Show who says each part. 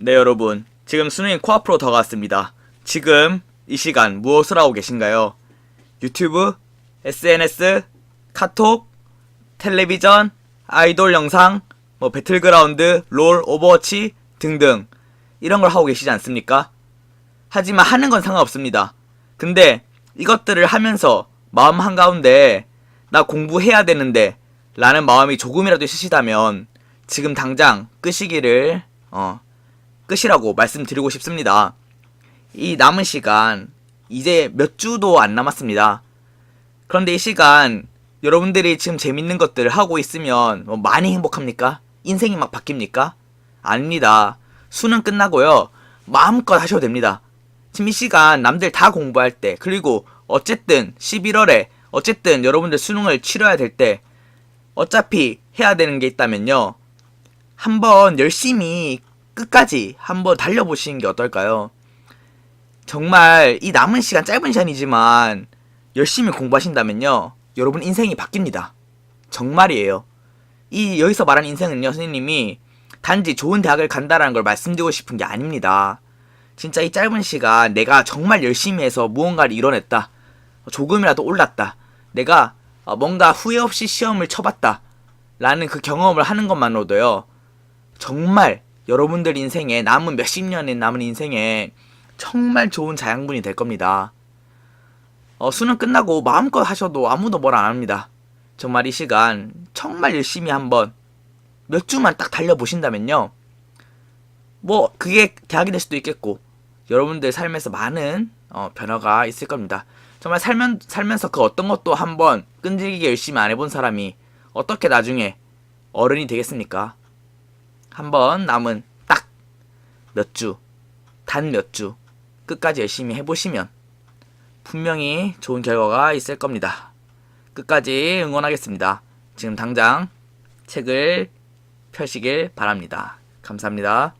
Speaker 1: 네 여러분 지금 수능이 코앞으로 다가왔습니다. 지금 이 시간 무엇을 하고 계신가요? 유튜브, SNS, 카톡, 텔레비전, 아이돌 영상, 뭐 배틀그라운드, 롤, 오버워치 등등 이런 걸 하고 계시지 않습니까? 하지만 하는 건 상관없습니다. 근데 이것들을 하면서 마음 한가운데 나 공부해야 되는데 라는 마음이 조금이라도 있으시다면 지금 당장 끄시기를 어 끄시라고 말씀드리고 싶습니다. 이 남은 시간 이제 몇 주도 안 남았습니다. 그런데 이 시간 여러분들이 지금 재밌는 것들을 하고 있으면 뭐 많이 행복합니까? 인생이 막 바뀝니까? 아닙니다. 수능 끝나고요. 마음껏 하셔도 됩니다. 지금 이 시간 남들 다 공부할 때 그리고 어쨌든 11월에 어쨌든 여러분들 수능을 치러야 될 때 어차피 해야 되는 게 있다면요. 한번 열심히 끝까지 한번 달려보시는 게 어떨까요? 정말 이 남은 시간 짧은 시간이지만 열심히 공부하신다면요. 여러분 인생이 바뀝니다. 정말이에요. 이 여기서 말하는 인생은요, 선생님이 단지 좋은 대학을 간다라는 걸 말씀드리고 싶은 게 아닙니다. 진짜 이 짧은 시간 내가 정말 열심히 해서 무언가를 이뤄냈다. 조금이라도 올랐다. 내가 어, 뭔가 후회 없이 시험을 쳐봤다. 라는 그 경험을 하는 것만으로도요. 정말 여러분들 인생에 남은 몇십 년의 남은 인생에 정말 좋은 자양분이 될 겁니다. 어, 수능 끝나고 마음껏 하셔도 아무도 뭘 안 합니다. 정말 이 시간 정말 열심히 한번 몇 주만 딱 달려보신다면요. 뭐 그게 대학이 될 수도 있겠고 여러분들 삶에서 많은 어, 변화가 있을 겁니다. 정말 살면, 살면서 그 어떤 것도 한번 끈질기게 열심히 안 해본 사람이 어떻게 나중에 어른이 되겠습니까? 한번 남은 딱 몇 주, 단 몇 주 끝까지 열심히 해보시면 분명히 좋은 결과가 있을 겁니다. 끝까지 응원하겠습니다. 지금 당장 책을 펴시길 바랍니다. 감사합니다.